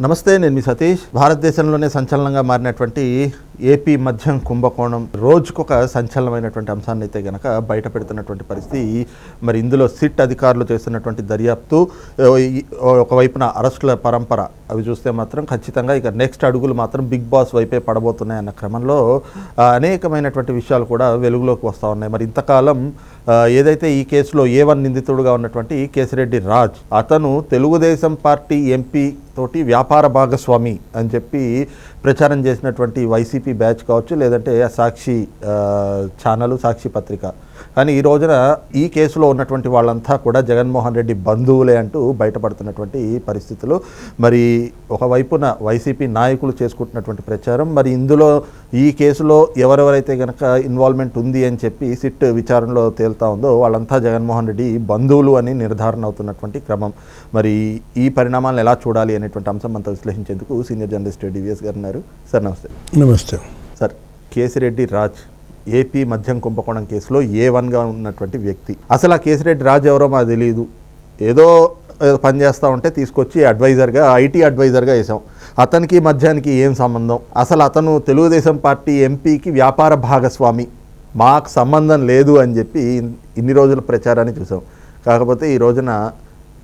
నమస్తే నేను మీ సతీష్. భారతదేశంలోనే సంచలనంగా మారినటువంటి ఏపీ మద్యం కుంభకోణం రోజుకొక సంచలనమైనటువంటి అంశాన్ని అయితే గనక బయట పెడుతున్నటువంటి పరిస్థితి. మరి ఇందులో సిట్ అధికారులు చేస్తున్నటువంటి దర్యాప్తు ఈ- ఒకవైపున అరెస్టుల పరంపర అవి చూస్తే మాత్రం ఖచ్చితంగా ఇక నెక్స్ట్ అడుగులు మాత్రం బిగ్ బాస్ వైపే పడబోతున్నాయి అన్న క్రమంలో అనేకమైనటువంటి విషయాలు కూడా వెలుగులోకి వస్తూ ఉన్నాయి. మరి ఇంతకాలం ఏదైతే ఈ కేసులో ఏ వన్ నిందితుడుగా ఉన్నటువంటి కేసిరెడ్డి రాజ్ అతను తెలుగుదేశం పార్టీ ఎంపీ తోటి వ్యాపార భాగస్వామి అని చెప్పి ప్రచారం చేసినటువంటి వైసీపీ బ్యాచ్ కావచ్చు లేదంటే సాక్షి ఛానల్ సాక్షి పత్రిక. కానీ ఈ రోజున ఈ కేసులో ఉన్నటువంటి వాళ్ళంతా కూడా జగన్మోహన్ రెడ్డి బంధువులే అంటూ బయటపడుతున్నటువంటి పరిస్థితులు. మరి ఒకవైపున వైసీపీ నాయకులు చేసుకుంటున్నటువంటి ప్రచారం మరి ఇందులో ఈ కేసులో ఎవరెవరైతే గనక ఇన్వాల్వ్మెంట్ ఉంది అని చెప్పి సిట్ విచారణలో తేలుతా ఉందో వాళ్ళంతా జగన్మోహన్ రెడ్డి బంధువులు అని నిర్ధారణ అవుతున్నటువంటి క్రమం. మరి ఈ పరిణామాలను ఎలా చూడాలి అనేటువంటి అంశం మనతో విశ్లేషించేందుకు సీనియర్ జర్నలిస్ట్ డివిఎస్ గారు ఉన్నారు. సార్ నమస్తే. నమస్తే. సార్ కేసిరెడ్డి రాజ్ ఏపీ మద్యం కుంభకోణం కేసులో ఏ వన్గా ఉన్నటువంటి వ్యక్తి. అసలు ఆ కేసిరెడ్డి రాజు ఎవరో మాకు తెలియదు ఏదో పని చేస్తూ ఉంటే తీసుకొచ్చి అడ్వైజర్గా ఐటీ అడ్వైజర్గా వేసాం అతనికి మద్యానికి ఏం సంబంధం? అసలు అతను తెలుగుదేశం పార్టీ ఎంపీకి వ్యాపార భాగస్వామి. మాకు సంబంధం లేదు అని చెప్పి ఇన్ని రోజుల ప్రచారాన్ని చూసాం కాకపోతే ఈ రోజున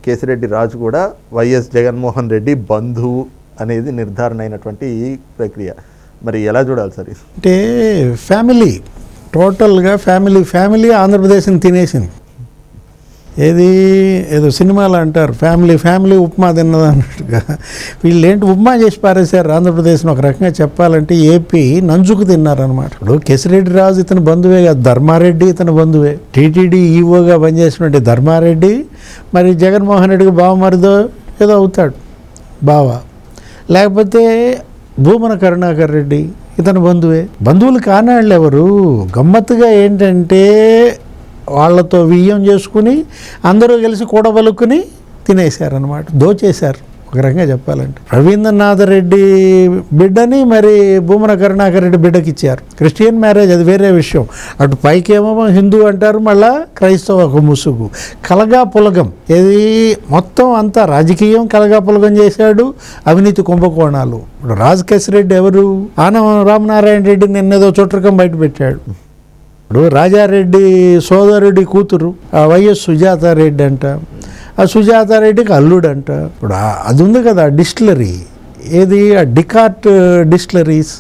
కేసిరెడ్డి రాజు కూడా వైఎస్ జగన్మోహన్ రెడ్డి బంధువు అనేది నిర్ధారణ అయినటువంటి ప్రక్రియ. మరి ఎలా చూడాలి సార్ అంటే ఫ్యామిలీ టోటల్గా ఫ్యామిలీ ఫ్యామిలీ ఆంధ్రప్రదేశ్ని తినేసింది. ఏది ఏదో సినిమాలు అంటారు ఫ్యామిలీ ఫ్యామిలీ ఉప్మా తిన్నది అన్నట్టుగా. వీళ్ళు ఏంటి ఉప్మా చేసి పారేశారు? ఆంధ్రప్రదేశ్ని ఒక రకంగా చెప్పాలంటే ఏపీ నంజుకు తిన్నారనమాట ఇప్పుడు కేసిరెడ్డి రాజు ఇతని బంధువే కాదు ధర్మారెడ్డి ఇతని బంధువే. టీటీడీ ఈవోగా పనిచేసినటువంటి ధర్మారెడ్డి మరి జగన్మోహన్ రెడ్డికి బావమరిదో ఏదో అవుతాడు బావ. లేకపోతే భూమన కరుణాకర్ రెడ్డి ఇతని బంధువే. బంధువులు కానాళ్ళు ఎవరు? గమ్మత్తుగా ఏంటంటే వాళ్ళతో వియ్యం చేసుకుని అందరూ కలిసి కూడబలుకుని తినేశారనమాట దోచేశారు. ఒక రకంగా చెప్పాలంటే. రవీంద్రనాథ్ రెడ్డి బిడ్డని మరి భూమన కరుణాకర్ రెడ్డి బిడ్డకి ఇచ్చారు క్రిస్టియన్ మ్యారేజ్ అది వేరే విషయం. అటు పైకేమో హిందూ అంటారు మళ్ళా క్రైస్తవ ఒక ముసుగు. కలగా పులగం ఇది మొత్తం అంతా రాజకీయం కలగా పులగం చేశాడు అవినీతి కుంభకోణాలు. ఇప్పుడు రాజకేశ్ రెడ్డి ఎవరు? ఆనం రామనారాయణ రెడ్డి నిన్నేదో చుట్టకం బయట పెట్టాడు. ఇప్పుడు రాజారెడ్డి సోదరుడి కూతురు ఆ వైఎస్ సుజాతారెడ్డి అంట. ఆ సుజాతారెడ్డికి అల్లుడు అంట ఇప్పుడు అది ఉంది కదా డిస్టిలరీ. ఏది? ఆ డికాట్ డిస్టిలరీస్.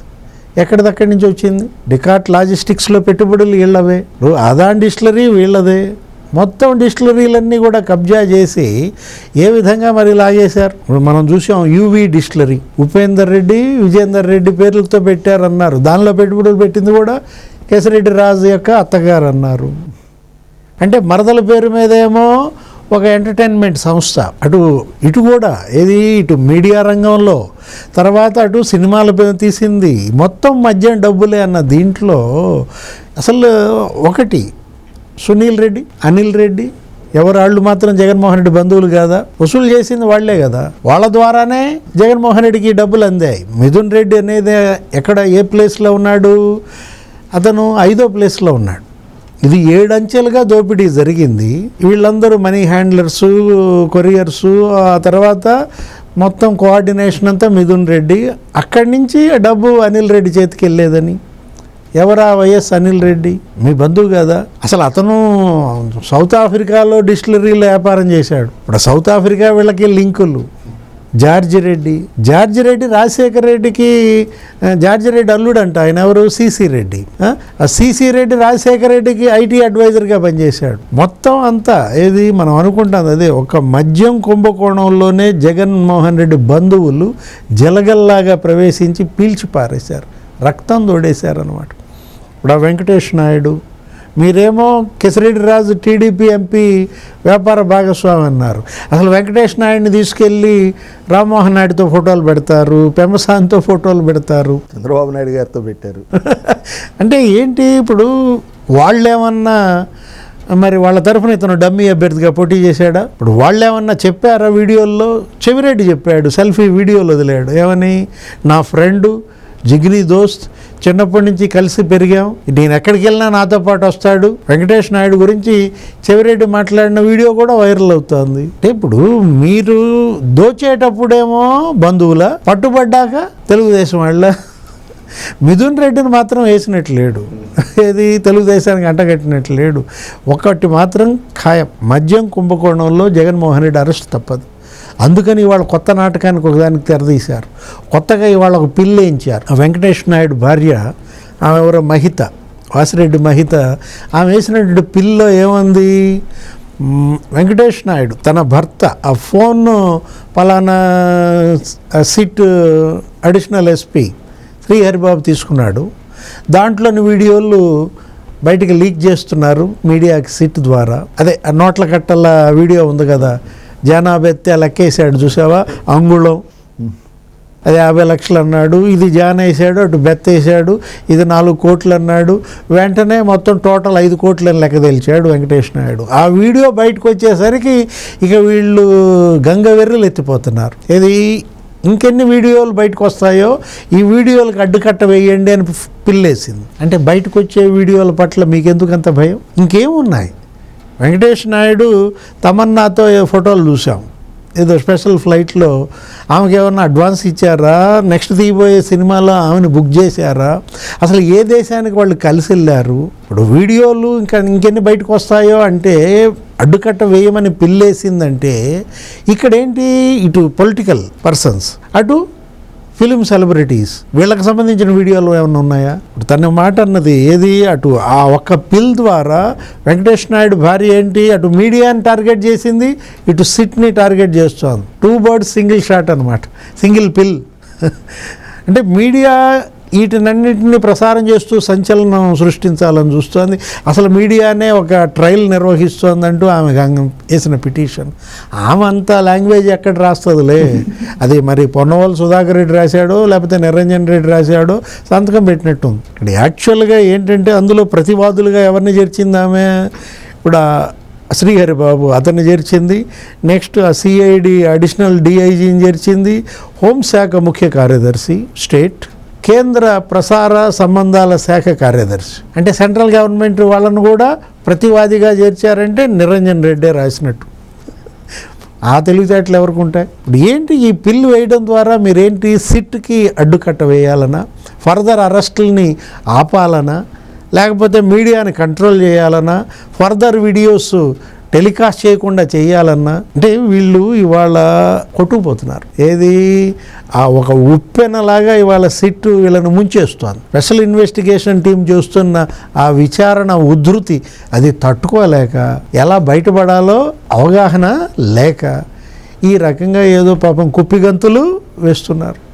ఎక్కడిదక్కడి నుంచి వచ్చింది? డికాట్ లాజిస్టిక్స్లో పెట్టుబడులు వీళ్ళవే. అదాన్ డిస్టిలరీ వీళ్ళదే. మొత్తం డిస్టిలరీలన్నీ కూడా కబ్జా చేసి ఏ విధంగా మరి లాగేశారు? ఇప్పుడు మనం చూసాం యూవి డిస్టిలరీ. ఉపేందర్ రెడ్డి విజేందర్ రెడ్డి పేర్లతో పెట్టారన్నారు. దానిలో పెట్టుబడులు పెట్టింది కూడా కేశరెడ్డి రాజు యొక్క అత్తగారు అన్నారు. అంటే మరదల పేరు మీదేమో ఒక ఎంటర్టైన్మెంట్ సంస్థ. అటు ఇటు కూడా ఏది ఇటు మీడియా రంగంలో తర్వాత అటు సినిమాల తీసింది. మొత్తం మద్యం డబ్బులే అన్న దీంట్లో అసలు ఒకటి సునీల్ రెడ్డి అనిల్ రెడ్డి ఎవరాళ్ళు మాత్రం జగన్మోహన్ రెడ్డి బంధువులు కాదా? వసూలు చేసింది వాళ్ళే కదా. వాళ్ళ ద్వారానే జగన్మోహన్ రెడ్డికి డబ్బులు అందాయి. మిథున్ రెడ్డి అనేది ఎక్కడ ఏ ప్లేస్లో ఉన్నాడు? అతను ఐదో ప్లేస్లో ఉన్నాడు. ఇది ఏడంచెలుగా దోపిడీ జరిగింది. వీళ్ళందరూ మనీ హ్యాండ్లర్సు కొరియర్సు ఆ తర్వాత మొత్తం కోఆర్డినేషన్ అంతా మిథున్ రెడ్డి. అక్కడి నుంచి డబ్బు అనిల్ రెడ్డి చేతికి వెళ్ళేదని. ఎవరా వైఎస్ అనిల్ రెడ్డి? మీ బంధువు కదా. అసలు అతను సౌత్ ఆఫ్రికాలో డిస్టిలరీలో వ్యాపారం చేశాడు. ఇప్పుడు సౌత్ ఆఫ్రికా వీళ్ళకి లింకులు. జార్జి రెడ్డి. జార్జి రెడ్డి రాజశేఖర రెడ్డికి జార్జి రెడ్డి అల్లుడు అంట ఆయన ఎవరు? సిసి రెడ్డి. ఆ? ఆ సిసి రెడ్డి రాజశేఖర రెడ్డికి ఐటీ అడ్వైజర్గా పనిచేశాడు. మొత్తం అంతా ఏది మనం అనుకుంటాం అదే ఒక మద్యం కుంభకోణంలోనే జగన్మోహన్ రెడ్డి బంధువులు జలగల్లాగా ప్రవేశించి పీల్చి పారేశారు. రక్తం తోడేశారు అనమాట ఇప్పుడు ఆ వెంకటేష్ నాయుడు మీరేమో కెసిరెడ్డి రాజు టీడీపీ ఎంపీ వ్యాపార భాగస్వామి అన్నారు. అసలు వెంకటేష్ నాయుడిని తీసుకెళ్ళి రామ్మోహన్ నాయుడుతో ఫోటోలు పెడతారు పెమసాన్తో ఫోటోలు పెడతారు. చంద్రబాబు నాయుడు గారితో పెట్టారు. అంటే ఏంటి ఇప్పుడు వాళ్ళేమన్నా మరి వాళ్ళ తరఫున ఇతను డమ్మీ అభ్యర్థిగా పోటీ చేశాడా? ఇప్పుడు వాళ్ళేమన్నా చెప్పారా వీడియోల్లో? చెవిరెడ్డి చెప్పాడు సెల్ఫీ వీడియోలు వదిలాడు. ఏమని? నా ఫ్రెండు జిగ్నీ దోస్త్ చిన్నప్పటి నుంచి కలిసి పెరిగాం. నేను ఎక్కడికి వెళ్ళినా నాతో పాటు వస్తాడు. వెంకటేష్ నాయుడు గురించి చెవిరెడ్డి మాట్లాడిన వీడియో కూడా వైరల్ అవుతోంది. అంటే ఇప్పుడు మీరు దోచేటప్పుడేమో బంధువుల పట్టుబడ్డాక తెలుగుదేశం వాళ్ళ. మిథున్ రెడ్డిని మాత్రం వేసినట్టు లేడు ఏది? తెలుగుదేశానికి అంటగట్టినట్టు లేడు ఒకటి మాత్రం ఖాయం. మద్యం కుంభకోణంలో జగన్మోహన్ రెడ్డి అరెస్ట్ తప్పదు. అందుకని ఇవాళ కొత్త నాటకానికి ఒకదానికి తెరదీశారు కొత్తగా ఇవాళ ఒక పిల్లేయించారు ఆ వెంకటేష్ నాయుడు భార్య ఆమె ఎవరో మహిత వాసిరెడ్డి మహిత. ఆమె వేసినటువంటి పిల్లో ఏముంది? వెంకటేష్ నాయుడు తన భర్త ఆ ఫోన్ పలానా సిట్ అడిషనల్ ఎస్పీ శ్రీహరిబాబు తీసుకున్నాడు. దాంట్లోని వీడియోలు బయటికి లీక్ చేస్తున్నారు మీడియాకి సిట్ ద్వారా. అదే ఆ నోట్ల కట్టల వీడియో ఉంది కదా జనాబెత్తే లెక్కేసాడు చూసావా? అంగుళం. అది యాభై లక్షలు అన్నాడు ఇది జాన్ వేసాడు అటు బెత్త వేసాడు ఇది నాలుగు కోట్లు అన్నాడు వెంటనే మొత్తం టోటల్ ఐదు కోట్లని లెక్క తెలిచాడు వెంకటేష్ నాయుడు ఆ వీడియో బయటకు వచ్చేసరికి ఇక వీళ్ళు గంగ వెర్రలు ఎత్తిపోతున్నారు. ఇది ఇంకెన్ని వీడియోలు బయటకు వస్తాయో ఈ వీడియోలకు అడ్డుకట్ట వేయండి అని పిల్లేసింది. అంటే బయటకు వచ్చే వీడియోల పట్ల మీకెందుకు అంత భయం? ఇంకేమున్నాయి? వెంకటేష్ నాయుడు తమన్నాతో ఫోటోలు చూసాం ఏదో స్పెషల్ ఫ్లైట్లో ఆమెకి ఏమన్నా అడ్వాన్స్ ఇచ్చారా? నెక్స్ట్ తీయబోయే సినిమాలో ఆమెను బుక్ చేశారా? అసలు ఏ దేశానికి వాళ్ళు కలిసి వెళ్ళారు? ఇప్పుడు వీడియోలు ఇంకా ఇంకెన్ని బయటకు వస్తాయో అంటే అడ్డుకట్ట వేయమని పిల్లేసిందంటే ఇక్కడేంటి? ఇటు పొలిటికల్ పర్సన్స్. అటు ఫిలిం సెలబ్రిటీస్ వీళ్ళకి సంబంధించిన వీడియోలు ఏమైనా ఉన్నాయా? ఇప్పుడు తన మాట అన్నది ఏది? అటు ఆ ఒక్క పిల్ ద్వారా వెంకటేష్ నాయుడు భార్య ఏంటి? అటు మీడియాని టార్గెట్ చేసింది ఇటు సిట్ని టార్గెట్ చేస్తోంది. టూ బర్డ్స్ సింగిల్ షాట్ అనమాట సింగిల్ పిల్. అంటే మీడియా వీటినన్నింటినీ ప్రసారం చేస్తూ సంచలనం సృష్టించాలని చూస్తోంది. అసలు మీడియానే ఒక ట్రయల్ నిర్వహిస్తోందంటూ ఆమె వేసిన పిటిషన్. ఆమె అంత లాంగ్వేజ్ ఎక్కడ రాస్తుందిలే? అది మరి పొన్నవల్ సుధాకర్ రెడ్డి రాశాడో లేకపోతే నిరంజన్ రెడ్డి రాశాడో సంతకం పెట్టినట్టుంది. ఇక్కడ యాక్చువల్గా ఏంటంటే అందులో ప్రతివాదులుగా ఎవరిని చేర్చింది ఆమె? ఇప్పుడు శ్రీహరిబాబు శ్రీహరి బాబు అతన్ని చేర్చింది. నెక్స్ట్ ఆ సిఐడి అడిషనల్ డిఐజీని చేర్చింది. హోంశాఖ ముఖ్య కార్యదర్శి స్టేట్. కేంద్ర ప్రసార సంబంధాల శాఖ కార్యదర్శి. అంటే సెంట్రల్ గవర్నమెంట్ వాళ్ళను కూడా ప్రతివాదిగా చేర్చారంటే నిరంజన్ రెడ్డే రాసినట్టు. ఆ తెలివితేటలు ఎవరికి ఉంటాయి? ఇప్పుడు ఏంటి ఈ పిల్లు వేయడం ద్వారా మీరేంటి సిట్కి అడ్డుకట్ట వేయాలనా? ఫర్దర్ అరెస్టుల్ని ఆపాలనా? లేకపోతే మీడియాని కంట్రోల్ చేయాలన్నా ఫర్దర్ వీడియోస్ టెలికాస్ట్ చేయకుండా చేయాలన్నా అంటే వీళ్ళు ఇవాళ కొట్టుకుపోతున్నారు. ఏది? ఆ ఒక ఉప్పెనలాగా ఇవాళ సిట్ వీళ్ళని ముంచేస్తుంది. స్పెషల్ ఇన్వెస్టిగేషన్ టీం చూస్తున్న ఆ విచారణ ఉధృతి అది తట్టుకోలేక ఎలా బయటపడాలో అవగాహన లేక ఈ రకంగా ఏదో పాపం కుప్పిగంతులు వేస్తున్నారు.